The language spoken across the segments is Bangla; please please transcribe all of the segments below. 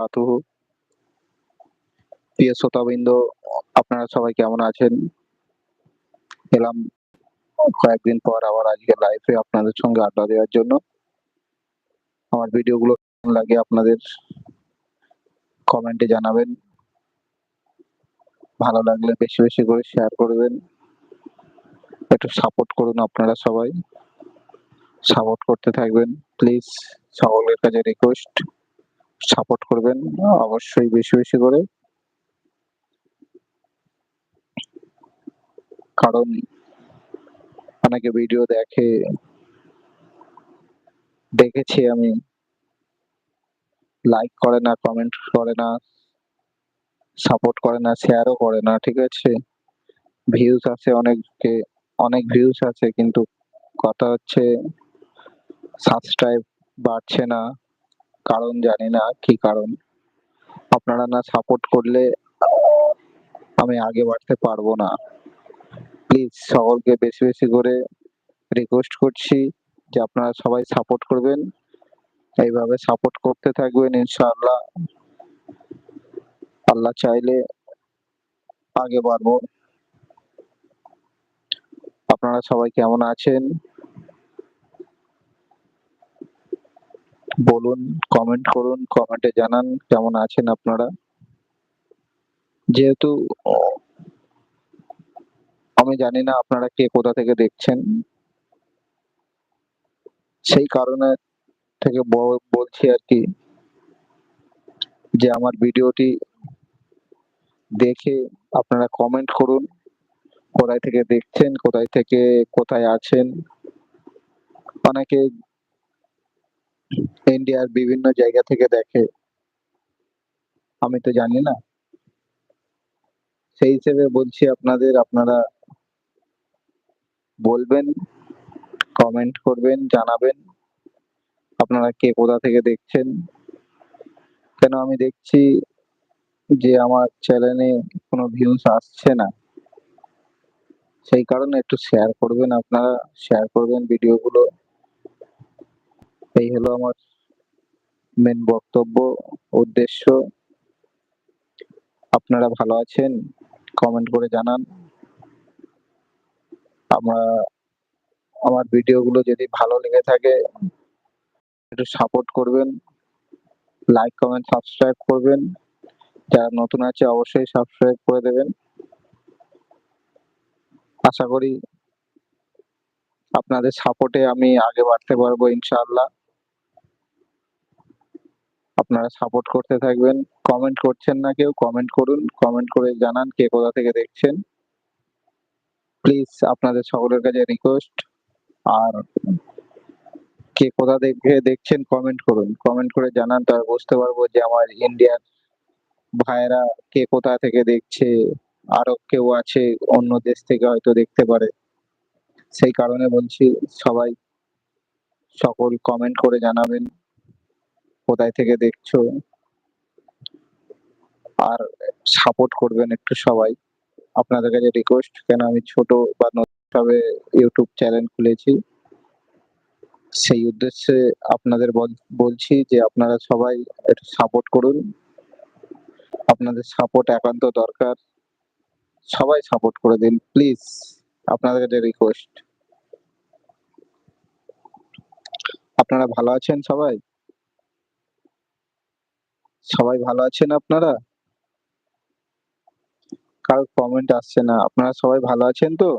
বারাকাতুহু প্রিয় শ্রোতাবৃন্দ, আপনারা সবাই কেমন আছেন? এলাম কয়েকদিন পর আবার আজকে লাইফে আপনাদের সঙ্গে আড্ডা দেওয়ার জন্য। আমার ভিডিওগুলো লাগে আপনাদের কমেন্টে জানাবেন। ভালো লাগলে বেশি বেশি করে শেয়ার করবেন। একটু সাপোর্ট করুন আপনারা সবাই। সাপোর্ট করতে থাকবেন। প্লিজ সকলের কাছে রিকোয়েস্ট সাপোর্ট করবেন, অবশ্যই বেশি বেশি করে। কারণ অনেকে ভিডিও দেখে, দেখেছি আমি। লাইক করে না কমেন্ট করে না সাপোর্ট করে না শেয়ারও করে না, ঠিক আছে? ভিউজ আছে অনেককে, অনেক ভিউজ আছে, কিন্তু কথা হচ্ছে সাবস্ক্রাইব বাড়ছে না। কারণ জানি না কি কারণ। আপনারা না সাপোর্ট করলে আমি আগে বাড়তে পারব না। প্লিজ সকলকে বেশি বেশি করে রিকোয়েস্ট করছি যে আপনারা সবাই সাপোর্ট করবেন। এইভাবে সাপোর্ট করতে থাকবেন ইনশাআল্লাহ। আল্লাহ চাইলে আগে বাড়বো। আপনারা সবাই কেমন আছেন? বলুন কমেন্ট করুন কমেন্টে জানান কেমন আছেন আপনারা। যেহেতু আমি জানি না আপনারা কে কোথা থেকে দেখছেন। সেই কারণে থেকে বলছি আর কি, যে আমার ভিডিওটি দেখে আপনারা কমেন্ট করুন, কোথায় থেকে দেখছেন, কোথায় থেকে, কোথায় আছেন। অনেকে ইন্ডিয়ার বিভিন্ন জায়গা থেকে দেখে। আমি তো জানি না। সেই হিসেবে বলছি আপনাদের, আপনারা বলবেন কমেন্ট করবেন, জানাবেন, আপনারা কে কোথা থেকে দেখছেন। কেন আমি দেখছি যে আমার চ্যানেলে কোনো ভিউজ আসছে না? সেই কারণে একটু শেয়ার করবেন আপনারা শেয়ার করবেন ভিডিওগুলো এই হলো আমার মেন বক্তব্য, উদ্দেশ্য। আপনারা ভালো আছেন? কমেন্ট করে জানান। আমরা, আমার ভিডিওগুলো যদি ভালো লেগে থাকে, একটু সাপোর্ট করবেন। লাইক কমেন্ট সাবস্ক্রাইব করবেন। যারা নতুন আছে, অবশ্যই সাবস্ক্রাইব করে দেবেন। আশা করি আপনাদের সাপোর্টে আমি আগে বাড়তে পারব, ইনশাআল্লাহ। আপনারা সাপোর্ট করতে থাকবেন। কমেন্ট করছেন না কেউ কমেন্ট করুন। কমেন্ট করে জানান কে কোথা থেকে দেখছেন। প্লিজ আপনাদের সকলের কাছে রিকোয়েস্ট আর কে কোথা দেখে দেখছেন কমেন্ট করুন। কমেন্ট করে জানান, তাহলে বুঝতে পারব যে আমার ইন্ডিয়ার ভাইয়েরা কে কোথা থেকে দেখছে। আরও কেউ আছে অন্য দেশ থেকে হয়তো দেখতে পারে। সেই কারণে বলছি, সবাই সকল কমেন্ট করে জানাবেন। কোথায় থেকে দেখছ। আর সাপোর্ট করবেন একটু সবাই। আপনাদের কাছে রিকোয়েস্ট কেন আমি ছোট বা নতুনভাবে ইউটিউব চ্যানেল খুলেছি, সেই উদ্দেশ্যে আপনাদের বল- বলছি যে আপনারা সবাই একটু সাপোর্ট করুন। আপনাদের সাপোর্ট একান্ত দরকার। সবাই সাপোর্ট করে দিন প্লিজ আপনাদের কাছে রিকোয়েস্ট আপনারা ভালো আছেন সবাই? সবাই ভালো আছেন আপনারা? কারও কমেন্ট আসছে না। আপনারা সবাই ভালো আছেন তো?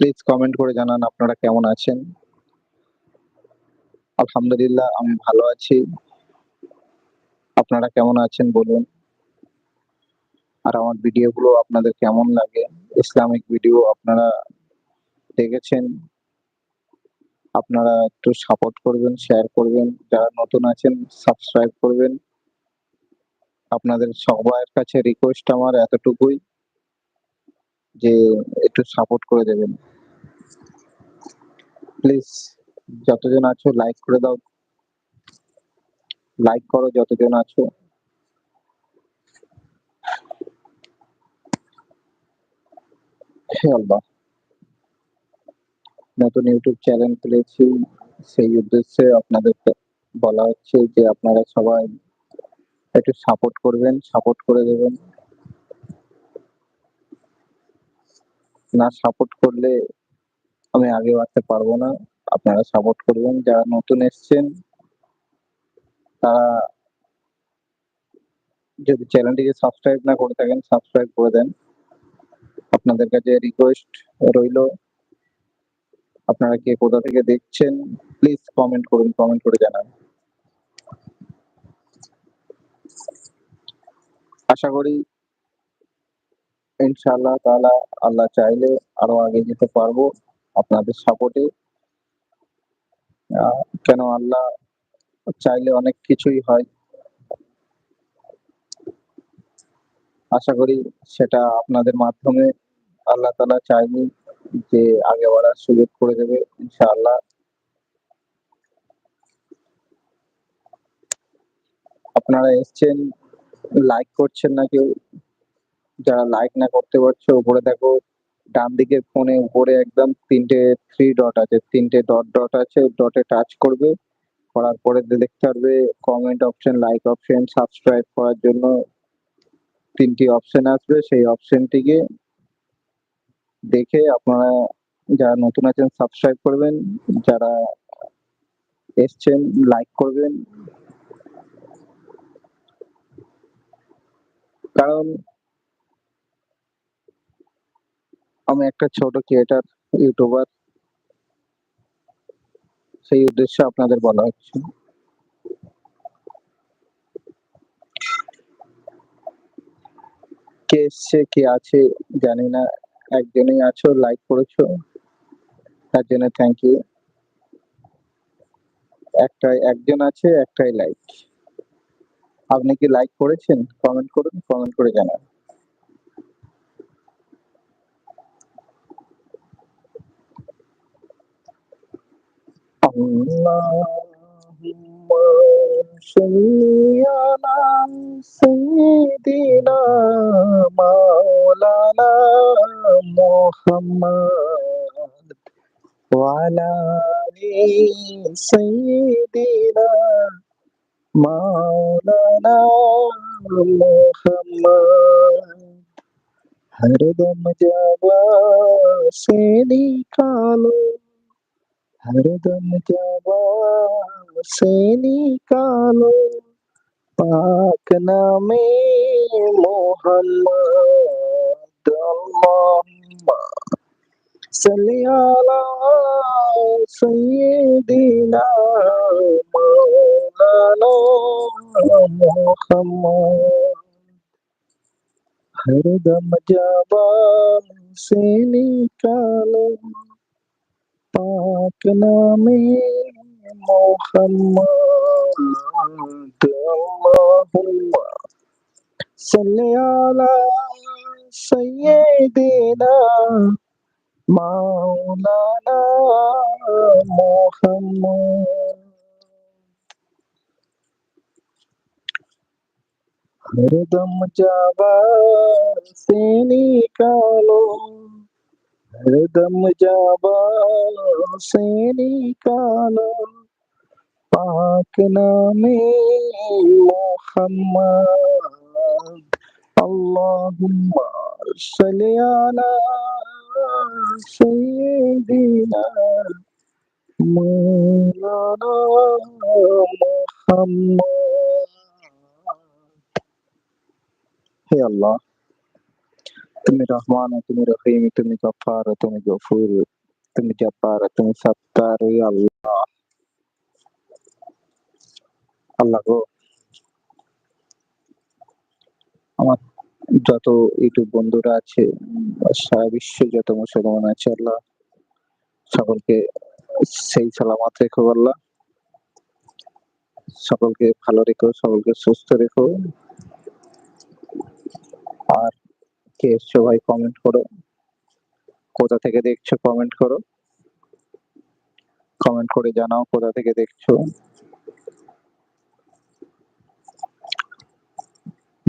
প্লিজ কমেন্ট করে জানান আপনারা কেমন আছেন? আলহামদুলিল্লাহ, আমি ভালো আছি। আপনারা কেমন আছেন বলুন? আর আমার ভিডিওগুলো আপনাদের কেমন লাগে? ইসলামিক ভিডিও আপনারা দেখেছেন? আপনারা একটু সাপোর্ট করবেন শেয়ার করবেন, যারা নতুন আছেন সাবস্ক্রাইব করবেন। আপনাদের সবার কাছে রিকোয়েস্ট আমার এতটুকুই, যে একটু সাপোর্ট করে দেবেন। প্লিজ যতজন আছো লাইক করে দাও। লাইক করো, যতজন আছো। হে আল্লাহ। নতুন ইউটিউব চ্যানেল খুলেছি। সেই উদ্দেশ্যে আপনাদের বলা হচ্ছে যে আপনারা সবাই একটু সাপোর্ট করবেন সাপোর্ট করে দেবেন। না সাপোর্ট করলে আমি আগে বাড়তে পারব না। আপনারা সাপোর্ট করবেন। যারা নতুন এসছেন, তারা যদি চ্যানেলটিকে সাবস্ক্রাইব না করে থাকেন সাবস্ক্রাইব করে দেন। আপনাদের কাছে রিকোয়েস্ট রইল। আপনারা কে কোথা থেকে দেখছেন প্লিজ কমেন্ট করুন কমেন্ট করে জানান। আশা করি ইনশাআল্লাহ তাআলা আল্লাহ চাইলে আরও আগে যেতে পারব আপনাদের সাপোর্টে। কেন আল্লাহ চাইলে অনেক কিছুই হয়। আশা করি সেটা আপনাদের মাধ্যমে আল্লাহ তাআলা চাইলে যে আগে বাড়ার সুযোগ করে দেবে, ইনশাআল্লাহ। আপনারা এসছেন লাইক করছেন না কেউ? যারা লাইক না করতে পারছ, উপরে দেখো ডান দিকে ফোনে উপরে একদম তিনটে থ্রি ডট আছে, তিনটে ডট ডট আছে ডটে টাচ করবে। করার পরে দেখতে পারবে comment option like option subscribe করার জন্য তিনটি অপশন আসবে। সেই অপশনটিকে দেখে আপনারা যারা নতুন আছেন সাবস্ক্রাইব করবেন। যারা এসছেন লাইক করবেন। কারণ আমি একটা ছোট ক্রিয়েটার ইউটিউবার সেই উদ্দেশ্যে আপনাদের বলা হচ্ছে। কে এসছে, কে আছে, জানি না। একজনই আছো লাইক করেছো তার জন্য থ্যাংক ইউ একটাই একজন আছে একটাই লাইক আপনি কি লাইক করেছেন কমেন্ট করুন কমেন্ট করে জানান اللهم صل على سيدنا مولانا محمد وعلى آل سيدنا مولانا محمد हरदम जावा से निकालो हरदम जावा से निकालो पाक नामे मोहम्मद अल्लाहुम्मा सल्ली अला सय्यिदिना मौलाना मुहम्मद हरदम जावा से निकालो पाक नामे मोहम्मद अल्लाहुम्मा सल्ली अला सय्यिदिना मौलाना मुहम्मद हरदम जावा से निकालो हरदम जावा से निकालो पाक नामे मोहम्मद। اللهم صل على سيدنا مولانا محمد হে আল্লাহ তুমি রহমান, তুমি রহিম, তুমি গফার, তুমি গফুর, তুমি জব্বার, তুমি সত্তার আল্লাহ। আল্লাহ আমার যত ইউটিউব বন্ধুরা আছে সারা বিশ্বে যত মুসলমান আছে, আল্লাহ সকলকে সেই সালামাত রেখো আল্লাহ। সকলকে ভালো রেখো, সকলকে সুস্থ রেখো। আর কে এসছো ভাই কমেন্ট করো। কোথা থেকে দেখছ কমেন্ট করো। কমেন্ট করে জানাও কোথা থেকে দেখছ।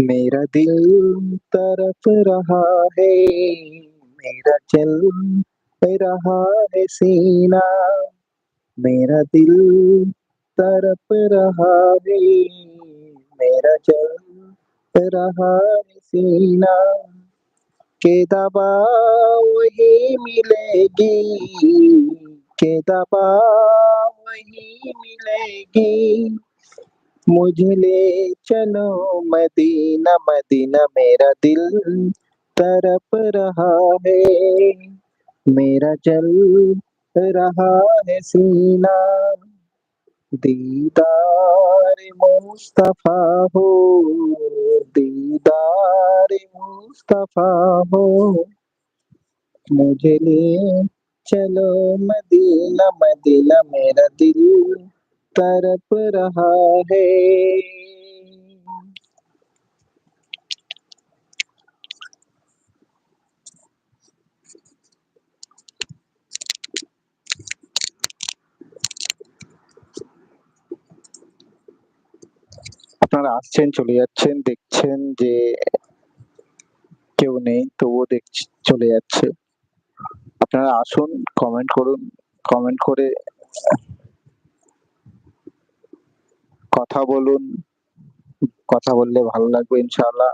मेरा दिल तरफ़ रहा है, मेरा चल रहा है सीना। मेरा दिल तरफ़ रहा है, मेरा चल रहा है सीना। के दबा वही मिलेगी के दबा वही मिलेगी। मुझे ले चलो मदीना मदीना मेरा दिल तरफ़ रहा है। मेरा चल रहा है सीना। दीदार मुस्तफ़ा हो, दीदार मुस्तफ़ा हो। मुझे ले चलो मदीना मदीना मेरा दिल तरफ रहा है আপনারা আসছেন চলে যাচ্ছেন দেখছেন যে কেউ নেই তবুও দেখ চলে যাচ্ছে আপনারা আসুন কমেন্ট করুন কমেন্ট করে কথা বলুন। কথা বললে ভালো লাগবে ইনশাআল্লাহ।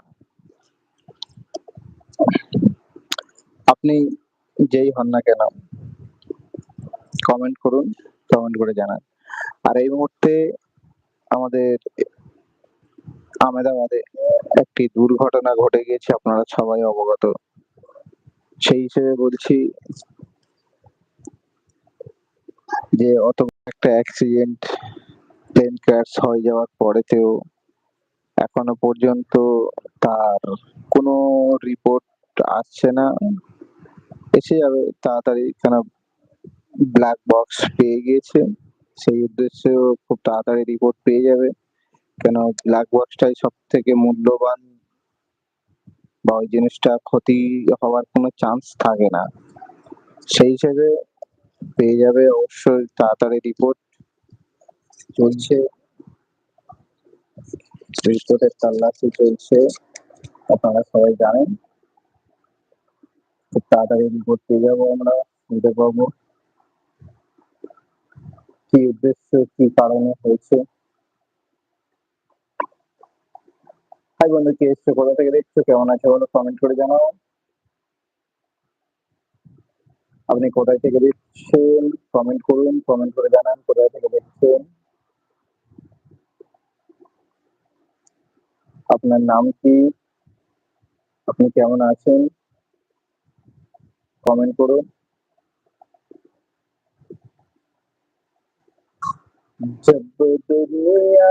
আপনি যেই হন না কেন কমেন্ট করুন কমেন্ট করে জানান। আর এই মুহূর্তে আমাদের আমেদাবাদে একটি দুর্ঘটনা ঘটে গিয়েছে, আপনারা সবাই অবগত। সেই হিসেবে বলছি যে অত একটা অ্যাক্সিডেন্ট প্লেন ক্র্যাশ হয়ে যাওয়ার পরেতেও এখনও পর্যন্ত তার কোনো রিপোর্ট আসছে না। এসে যাবে তাড়াতাড়ি কেন ব্ল্যাক বক্স পেয়ে গিয়েছে। সেই উদ্দেশ্যেও খুব তাড়াতাড়ি রিপোর্ট পেয়ে যাবে। কেন ব্ল্যাক বক্সটাই সব থেকে মূল্যবান বা ওই জিনিসটা ক্ষতি হওয়ার কোনো চান্স থাকে না। সেই হিসেবে পেয়ে যাবে অবশ্যই তাড়াতাড়ি রিপোর্ট চলছে। রিপোর্টের তল্লাশি চলছে, আপনারা সবাই জানেন। খুব তাড়াতাড়ি রিপোর্ট পেয়ে যাব আমরা শুনতে পাবো কি উদ্দেশ্য, কি কারণে হয়েছে? হাই বন্ধু, কে এসছো, কোথা থেকে দেখছ, কেমন আছে বলো কমেন্ট করে জানাও। আপনি কোথায় থেকে দেখছেন কমেন্ট করুন কমেন্ট করে জানান, কোথায় থেকে দেখছেন। আপনার নাম কি আপনি কেমন আছেন কমেন্ট করুন जब दुनिया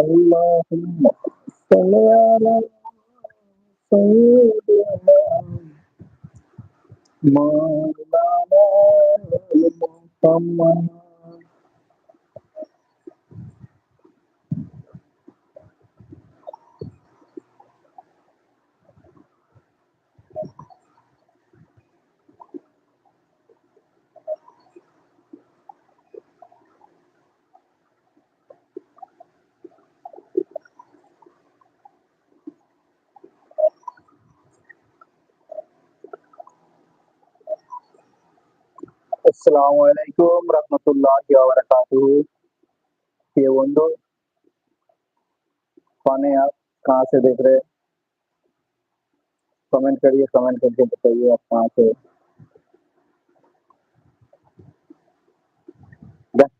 اللهم صل على سيدنا مولانا محمد আসসালামু আলাইকুম রহমতুল্লাহি ওয়া বারাকাতুহু প্রিয় বন্ধু কনে আপ कहाँ से देख रहे हैं कमेंट करिए कमेंट करके बताइए आप कहाँ से बस